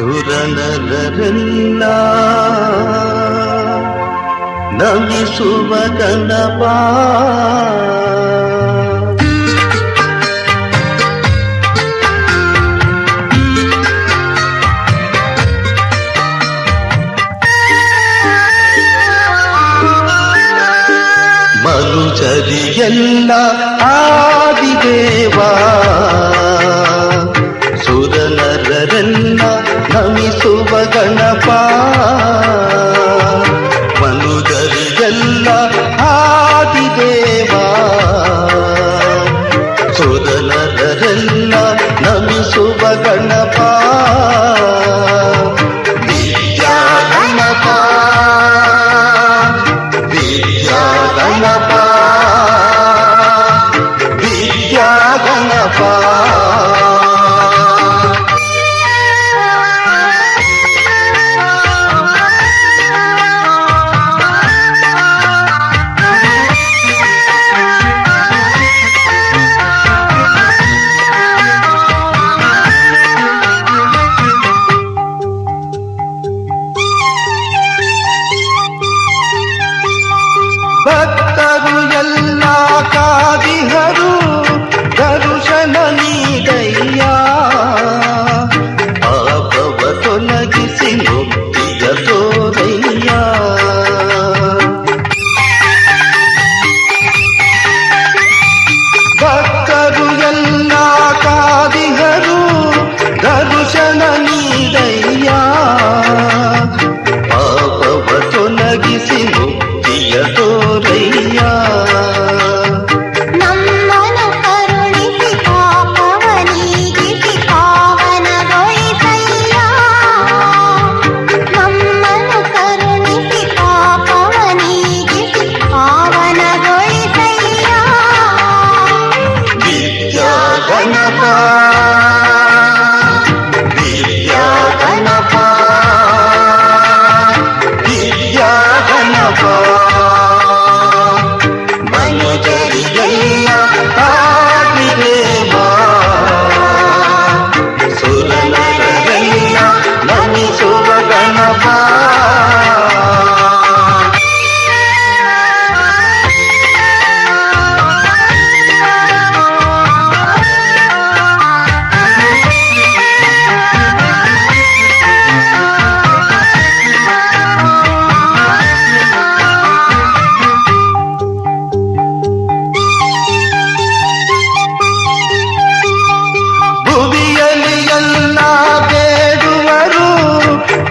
ಸುರನರರೆಲ್ಲ ನಮಿಸುವ ಕನಪ ಮರು ಚರಿಯಲ್ಲ ಆದಿದೇವಾ ಸುರನರರೆಲ್ಲ ಧಮಿಸುವ ಗಣಪ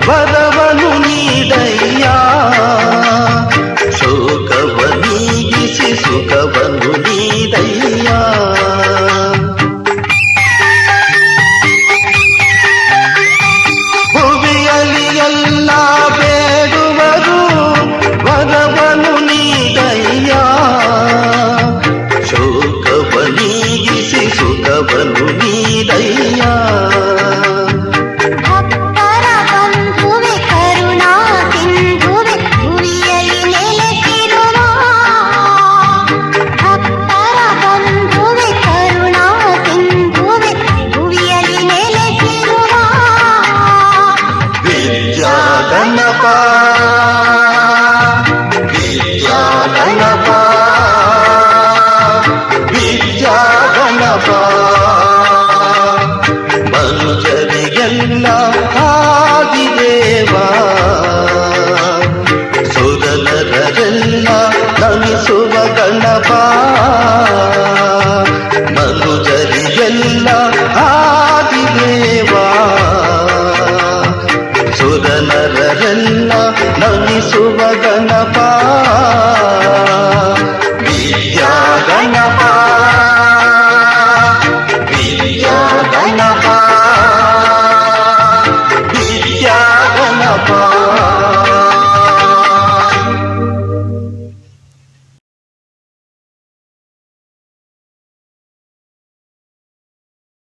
వరవను నీడయ్యా. శోకవనీగిసి సుఖవను ಬರುಜರಿಗೆಲ್ಲ ಆದಿದೇವ ಸುರಲರರೆಲ್ಲ ನಮಿಸುವ ಗಣಪ. ಬರುಜರಿಗೆಲ್ಲ ಆದಿದೇವ ಸುರಲರರೆಲ್ಲ ನಮಿಸುವ ಗಣಪ.